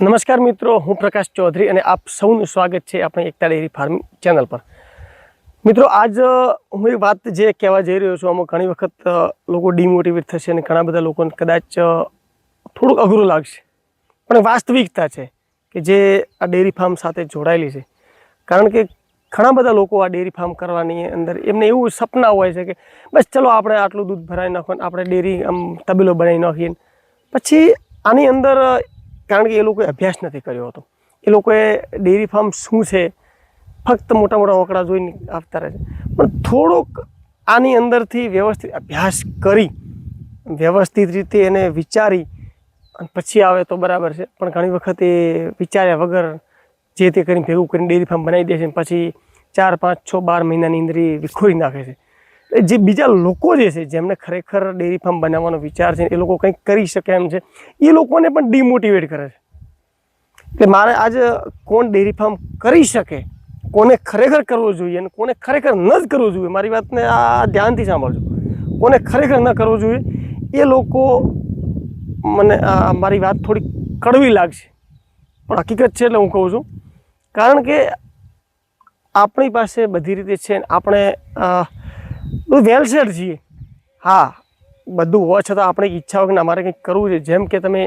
નમસ્કાર મિત્રો, હું પ્રકાશ ચૌધરી અને આપ સૌનું સ્વાગત છે આપણી એકતા ડેરી ફાર્મિંગ ચેનલ પર. મિત્રો, આજ હું એક વાત જે કહેવા જઈ રહ્યો છું, આમાં ઘણી વખત લોકો ડિમોટિવેટ થશે અને ઘણા બધા લોકોને કદાચ થોડુંક અઘરું લાગશે. પણ વાસ્તવિકતા છે કે જે આ ડેરી ફાર્મ સાથે જોડાયેલી છે. કારણ કે ઘણા બધા લોકો આ ડેરી ફાર્મ કરવાની અંદર એમને એવું સપના હોય છે કે બસ ચલો આપણે આટલું દૂધ ભરાઈ નાખો આપણે ડેરી આમ તબેલો બનાવી નાખીએ પછી આની અંદર કારણ કે એ લોકોએ અભ્યાસ નથી કર્યો હતો. એ લોકોએ ડેરી ફાર્મ શું છે, ફક્ત મોટા મોટા ઓકડા જોઈને આપતા રહે છે. પણ થોડોક આની અંદરથી વ્યવસ્થિત અભ્યાસ કરી, વ્યવસ્થિત રીતે એને વિચારી, અને પછી આવે તો બરાબર છે. પણ ઘણી વખત એ વિચાર્યા વગર જે તે કરીને ભેગું કરીને ડેરી ફાર્મ બનાવી દે છે પછી ચાર પાંચ છ બાર મહિનાની અંદર એ વિખોરી નાખે છે. જે બીજા લોકો જે છે, જેમને ખરેખર ડેરી ફાર્મ બનાવવાનો વિચાર છે એ લોકો કંઈક કરી શકે એમ છે, એ લોકોને પણ ડિમોટિવેટ કરે છે. કે મારે આજે કોણ ડેરી ફાર્મ કરી શકે, કોને ખરેખર કરવો જોઈએ અને કોને ખરેખર ન જ કરવું જોઈએ, મારી વાતને આ ધ્યાનથી સાંભળજો. કોને ખરેખર ન કરવું જોઈએ, એ લોકો મને મારી વાત થોડી કડવી લાગશે. પણ હકીકત છે એટલે હું કહું છું, કારણ કે આપણી પાસે બધી રીતે છે આપણે બધું વેલસેટ છીએ. હા. બધું હોવા છતાં આપણે ઈચ્છા હોય કે અમારે મારે કંઈક કરવું છે. જેમ કે તમે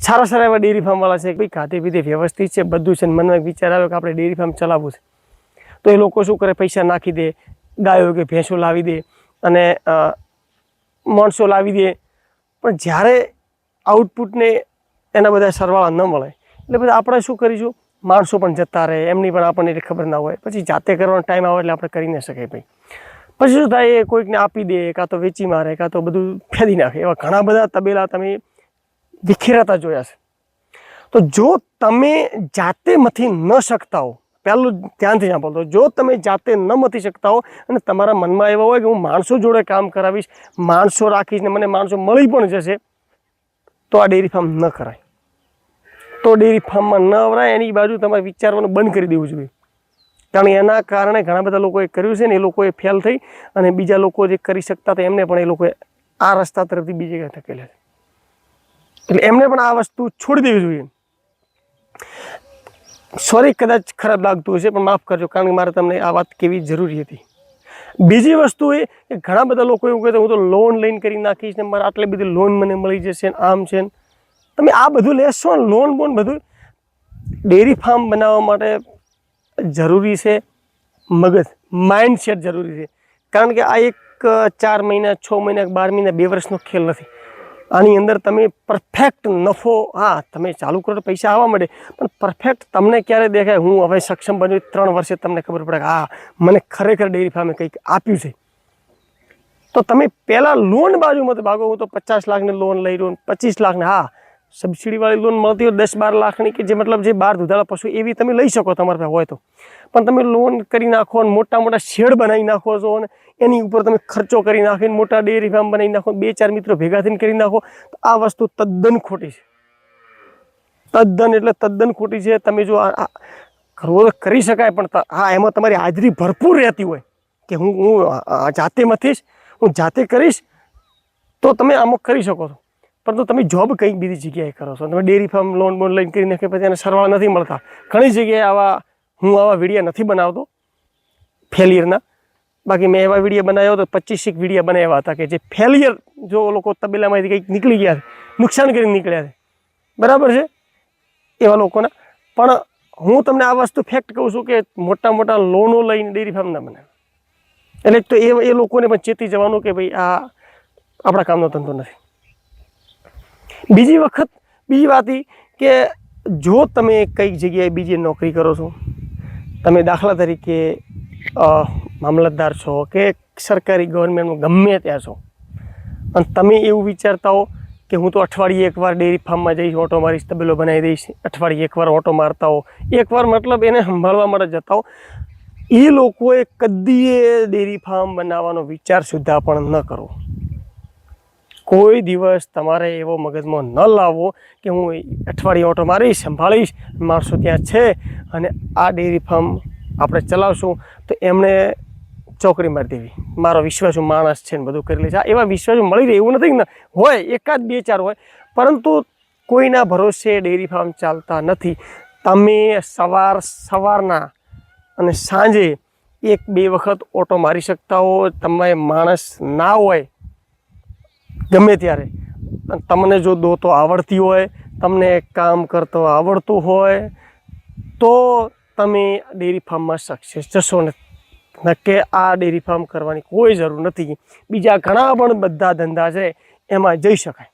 સારા સારા એવા ડેરી ફાર્મવાળા છે ભાઈ ખાતે પીતે વ્યવસ્થિત છે બધું છે ને મને વિચાર આવ્યો કે આપણે ડેરી ફાર્મ ચલાવવું છે. તો એ લોકો શું કરે? પૈસા નાખી દે ગાયો કે ભેંસો લાવી દે અને માણસો લાવી દે. પણ જ્યારે આઉટપુટને એના બધા સરવાળા ન મળે એટલે બધા આપણે શું કરીશું? માણસો પણ જતા રહે, એમની પણ આપણને એટલી ખબર ના હોય. પછી જાતે કરવાનો ટાઈમ આવે એટલે આપણે કરી ન શકીએ ભાઈ. પછી શું થાય, એ કોઈકને આપી દે, કાં તો વેચી મારે, કાં તો બધું ફેદી નાખે. એવા ઘણા બધા તબેલા તમે વિખેરાતા જોયા છે. તો જો તમે જાતે મથી ન શકતા હો, પહેલું ધ્યાનથી સાંભળતો જો તમે જાતે ન મથી શકતા હો અને તમારા મનમાં એવા હોય કે હું માણસો જોડે કામ કરાવીશ, માણસો રાખીશ ને મને માણસો મળી પણ જશે, તો આ ડેરી ફાર્મ ન કરાય. તો ડેરી ફાર્મમાં ન અવરાય એની બાજુ તમારે વિચારવાનું બંધ કરી દેવું જોઈએ. કારણ એના કારણે ઘણા બધા લોકોએ કર્યું છે ને, એ લોકોએ ફેલ થઈ અને બીજા લોકો જે કરી શકતા હતા, એમને પણ એ લોકોએ આ રસ્તા તરફથી બીજે જગ્યાએ ધકેલ્યા છે. એટલે એમને પણ આ વસ્તુ છોડી દેવી જોઈએ. સોરી કદાચ ખરાબ લાગતું હશે, પણ માફ કરજો, કારણ કે મારે તમને આ વાત કેવી જરૂરી હતી. બીજી વસ્તુ એ કે ઘણા બધા લોકો એવું કહેતા હું તો લોન લઈને કરી નાખીશ ને મારે આટલી બધી લોન મને મળી જશે આમ છે ને. તમે આ બધું લેશો લોન બોન બધું ડેરી ફાર્મ બનાવવા માટે જરૂરી છે, મગજ માઇન્ડસેટ જરૂરી છે. કારણ કે આ એક, ચાર મહિના, છ મહિના, બાર મહિના, બે વર્ષનો ખેલ નથી. આની અંદર તમે પરફેક્ટ નફો, હા, તમે ચાલુ કરો તો પૈસા આવવા માંડે, પણ પરફેક્ટ તમને ક્યારે દેખાય? હું હવે સક્ષમ બન્યો ત્રણ વર્ષે તમને ખબર પડે કે, હા, મને ખરેખર ડેરી ફાર્મે કંઈક આપ્યું છે. તો તમે પહેલાં લોન બાજુમાં ભાગો. હું તો પચાસ લાખની લોન લઈ રહ્યો પચીસ લાખને, હા સબસિડીવાળી લોન મળતી હોય દસ બાર લાખની કે જે મતલબ જે બાર દૂધાળા પશુ, એવી તમે લઈ શકો તમારા પાસે, હોય તો. પણ તમે લોન કરી નાખો અને મોટા મોટા શેડ બનાવી નાખો છો અને એની ઉપર તમે ખર્ચો કરી નાખીને મોટા ડેરી ફાર્મ બનાવી નાખો, બે ચાર મિત્રો ભેગા થઈને કરી નાખો, તો આ વસ્તુ તદ્દન ખોટી છે. તદ્દન એટલે તદ્દન ખોટી છે. તમે જો આ કરવો કરી શકાય, પણ હા, એમાં તમારી હાજરી ભરપૂર રહેતી હોય કે હું હું જાતે મથીશ, હું જાતે કરીશ, તો તમે આમાં કરી શકો છો. પરંતુ તમે જોબ કંઈક બીજી જગ્યાએ કરો છો. તમે ડેરી ફાર્મ લોન બોન લઈને કરીને કે પછી એને સરવાળા નથી મળતા. ઘણી જગ્યાએ આવા હું આવા વિડીયા નથી બનાવતો. ફેલિયરના બાકી મેં એવા વીડિયો બનાવ્યો તો પચીસેક વિડીયા બનાવ્યા હતા કે જે ફેલિયર જો લોકો તબેલામાંથી કંઈક નીકળી ગયા છે, નુકસાન કરીને નીકળ્યા છે. બરાબર છે? એવા લોકોના. પણ હું તમને આ વસ્તુ ફેક્ટ કહું છું કે મોટા મોટા લોનો લઈને ડેરી ફાર્મ ના બનાવે. એટલે તો એ એ લોકોને પણ ચેતી જવાનું કે ભાઈ આ આપણા કામનો ધંધો નથી. બીજી વખત બીજી વાત એ કે જો તમે કંઈક જગ્યાએ બીજી નોકરી કરો છો, તમે દાખલા તરીકે મામલતદાર છો કે સરકારી ગવર્મેન્ટમાં ગમે ત્યાં છો અને તમે એવું વિચારતા હો કે હું તો અઠવાડિયે એકવાર ડેરી ફાર્મમાં જઈશ, ઓટો મારીશ તબેલો બનાવી દઈશ, અઠવાડિયે એકવાર ઓટો મારતા હો, એકવાર મતલબ એને સંભાળવા માટે જતા હો, એ લોકોએ કદીએ ડેરી ફાર્મ બનાવવાનો વિચાર સુદ્ધા પણ ન કરો. કોઈ દિવસ તમારે એવો મગજમાં ન લાવવો કે હું અઠવાડિયે ઓટો મારીશ, સંભાળીશ માણસો ત્યાં છે અને આ ડેરી ફાર્મ આપણે ચલાવશું. તો એમણે ચોકડી મારી દેવી મારો વિશ્વાસુ માણસ છે ને બધું કરી લે છે. એવા વિશ્વાસુ મળી રહે એવું નથી ને. હોય, એકાદ બે ચાર હોય, પરંતુ કોઈના ભરોસે ડેરી ફાર્મ ચાલતા નથી. તમે સવાર, સવારના અને સાંજે એક બે વખત ઓટો મારી શકતા હો. તમે માણસ ના હોય ગમે ત્યારે. તમને જો દોતો આવડતી હોય, તમને કામ કરતો આવડતું હોય, તો તમે ડેરી ફાર્મમાં સક્સેસ જશો ને. નકે આ ડેરી ફાર્મ કરવાની કોઈ જરૂર નથી. બીજા ઘણા પણ બધા ધંધા છે, એમાં જઈ શકાય.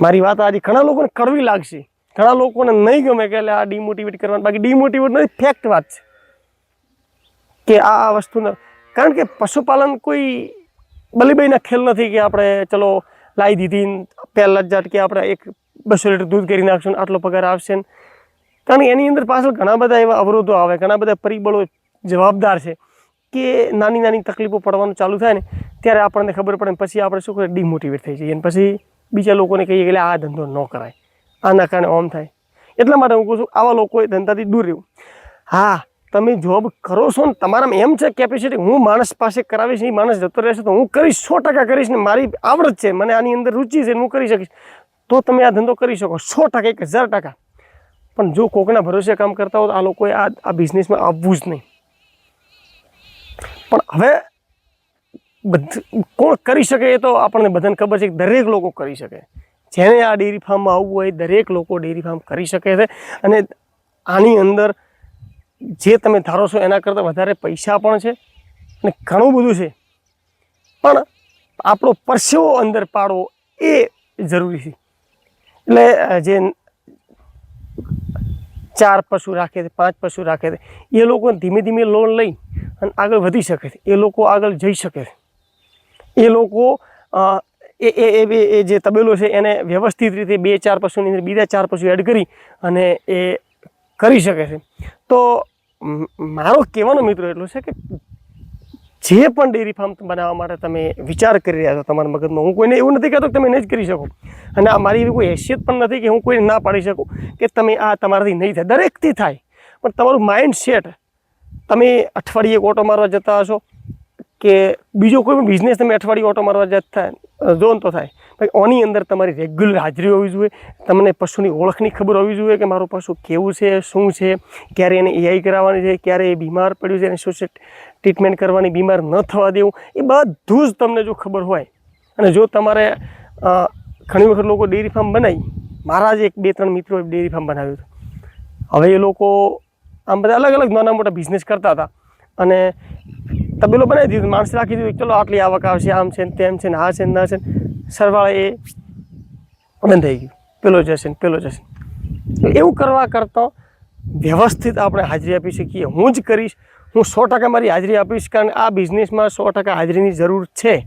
મારી વાત આજે ઘણા લોકોને કડવી લાગશે. ઘણા લોકોને નહીં ગમે કે એટલે આ ડિમોટિવેટ કરવાનું. બાકી ડિમોટિવેટ નથી ફેક્ટ વાત છે. કે આ વસ્તુને કારણ કે પશુપાલન કોઈ બલીબાઈના ખેલ નથી કે આપણે ચલો લાવી દીધી પહેલાં જ જાત કે આપણે એક બસો લીટર દૂધ કરી નાખશું આટલો પગાર આવશે ને. કારણ એની અંદર પાછળ ઘણા બધા એવા અવરોધો આવે, ઘણા બધા પરિબળો જવાબદાર છે કે નાની નાની તકલીફો પડવાનું ચાલુ થાય ને ત્યારે આપણને ખબર પડે પછી આપણે શું કરીએ ડિમોટિવેટ થઈ જઈએ અને પછી બીજા લોકોને કહીએ કે આ ધંધો ન કરાય, આના કારણે ઓમ થાય. એટલા માટે હું કહું છું, આવા લોકોએ ધંધાથી દૂર રહેવું. હા તમે જોબ કરો છો ને તમારામાં એમ છે કેપેસિટી હું માણસ પાસે કરાવીશ એ માણસ જતો રહેશે તો હું કરીશ સો ટકા કરીશ ને મારી આવડત છે, મને આની અંદર રુચિ છે હું કરી શકીશ. તો તમે આ ધંધો કરી શકો, સો ટકા, એક હજાર ટકા. પણ જો કોકના ભરોસે કામ કરતા હો તો આ લોકોએ આ આ બિઝનેસમાં આવવું જ નહીં. પણ હવે બધ, કોણ કરી શકે એ તો આપણને બધાને ખબર છે કે દરેક લોકો કરી શકે. જેને આ ડેરી ફાર્મમાં આવવું હોય દરેક લોકો ડેરી ફાર્મ કરી શકે છે. અને આની અંદર જે તમે ધારો છો એના કરતાં વધારે પૈસા પણ છે અને ઘણું બધું છે. પણ આપણો પરસેવો અંદર પાડવો એ જરૂરી છે. એટલે જે ચાર પશુ રાખે છે, પાંચ પશુ રાખે છે, એ લોકો ધીમે ધીમે લોન લઈ અને આગળ વધી શકે છે. એ લોકો આગળ જઈ શકે છે. એ લોકો એ એ એ જે તબેલો છે એને વ્યવસ્થિત રીતે બે ચાર પશુની અંદર બીજા ચાર પશુ એડ કરી અને એ કરી શકે છે. તો મારો કહેવાનો મિત્રો એટલો છે કે જે પણ ડેરી ફાર્મ બનાવવા માટે તમે વિચાર કરી રહ્યા છો તમારા મગજમાં, હું કોઈને એવું નથી કહેતો કે તમે નહીં જ કરી શકો. અને આ મારી એવી કોઈ હેસિયત પણ નથી કે હું કોઈને ના પાડી શકું કે તમે આ તમારાથી નહીં થાય. દરેકથી થાય. પણ તમારું માઇન્ડ સેટ તમે અઠવાડિયે ઓટો મારવા જતા હશો કે બીજો કોઈ પણ બિઝનેસ તમે અઠવાડિયું ઓટો મારવા જતા થાય ઝોન તો થાય. ભાઈ ઓની અંદર તમારી રેગ્યુલર હાજરી હોવી જોઈએ. તમને પશુની ઓળખની ખબર હોવી જોઈએ કે મારું પશુ કેવું છે, શું છે, ક્યારે એને એઆઈ કરાવવાની છે, ક્યારે એ બીમાર પડ્યું છે, એને શું છે ટ્રીટમેન્ટ કરવાની, બીમાર ન થવા દેવું. એ બધું જ તમને જો ખબર હોય. અને જો તમારે ઘણી વખત લોકો ડેરી ફાર્મ બનાવી. મારા જ એક બે ત્રણ મિત્રોએ ડેરી ફાર્મ બનાવ્યું હતું. હવે એ લોકો આમ બધા અલગ અલગ નાના મોટા બિઝનેસ કરતા હતા. અને તબેલો બનાવી દીધું, માણસ રાખી દીધું, ચલો, આટલી આવક આવશે, આમ છે ને તેમ છે ને આ છે ને ના છે ને. સરવાળે એ બંધ થઈ ગયું. પેલો જશે ને, પેલો જશે એવું કરવા કરતાં વ્યવસ્થિત આપણે હાજરી આપી શકીએ. હું જ કરીશ, હું સો ટકા મારી હાજરી આપીશ, કારણ આ બિઝનેસમાં સો ટકા હાજરીની જરૂર છે.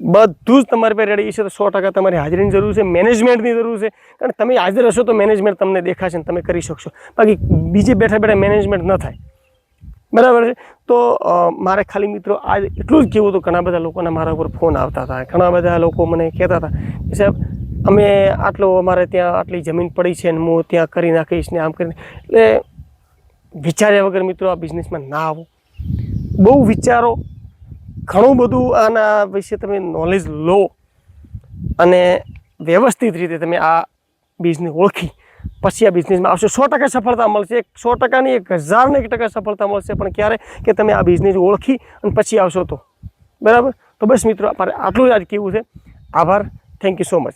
બધું જ તમારી પાસે રેડી છે, તો સો ટકા તમારી હાજરીની જરૂર છે મેનેજમેન્ટની જરૂર છે. કારણ તમે હાજર હશો તો મેનેજમેન્ટ તમને દેખાશે ને તમે કરી શકશો. બાકી બીજે બેઠા બેઠા મેનેજમેન્ટ ન થાય. બરાબર છે? તો મારે ખાલી મિત્રો આજ એટલું જ કહેવું હતું, ઘણા બધા લોકોના મારા ઉપર ફોન આવતા હતા. ઘણા બધા લોકો મને કહેતા હતા કે, સાહેબ, અમે આટલો અમારે ત્યાં આટલી જમીન પડી છે ને હું ત્યાં કરી નાખીશ ને આમ કરીને. એટલે વિચાર્યા વગર મિત્રો આ બિઝનેસમાં ના આવો. બહુ વિચારો, ઘણું બધું આના વિશે તમે નોલેજ લો અને વ્યવસ્થિત રીતે તમે આ બિઝનેસ ઓળખી. પછી આ બિઝનેસમાં આવશે. સો ટકા સફળતા મળશે. એક સો ટકાની એક હજારને એક ટકા સફળતા મળશે. પણ ક્યારે? કે તમે આ બિઝનેસ ઓળખી અને પછી આવશો તો. બરાબર? તો બસ મિત્રો આપણે આટલું જ આજ કેવું છે. આભાર. Thank you so much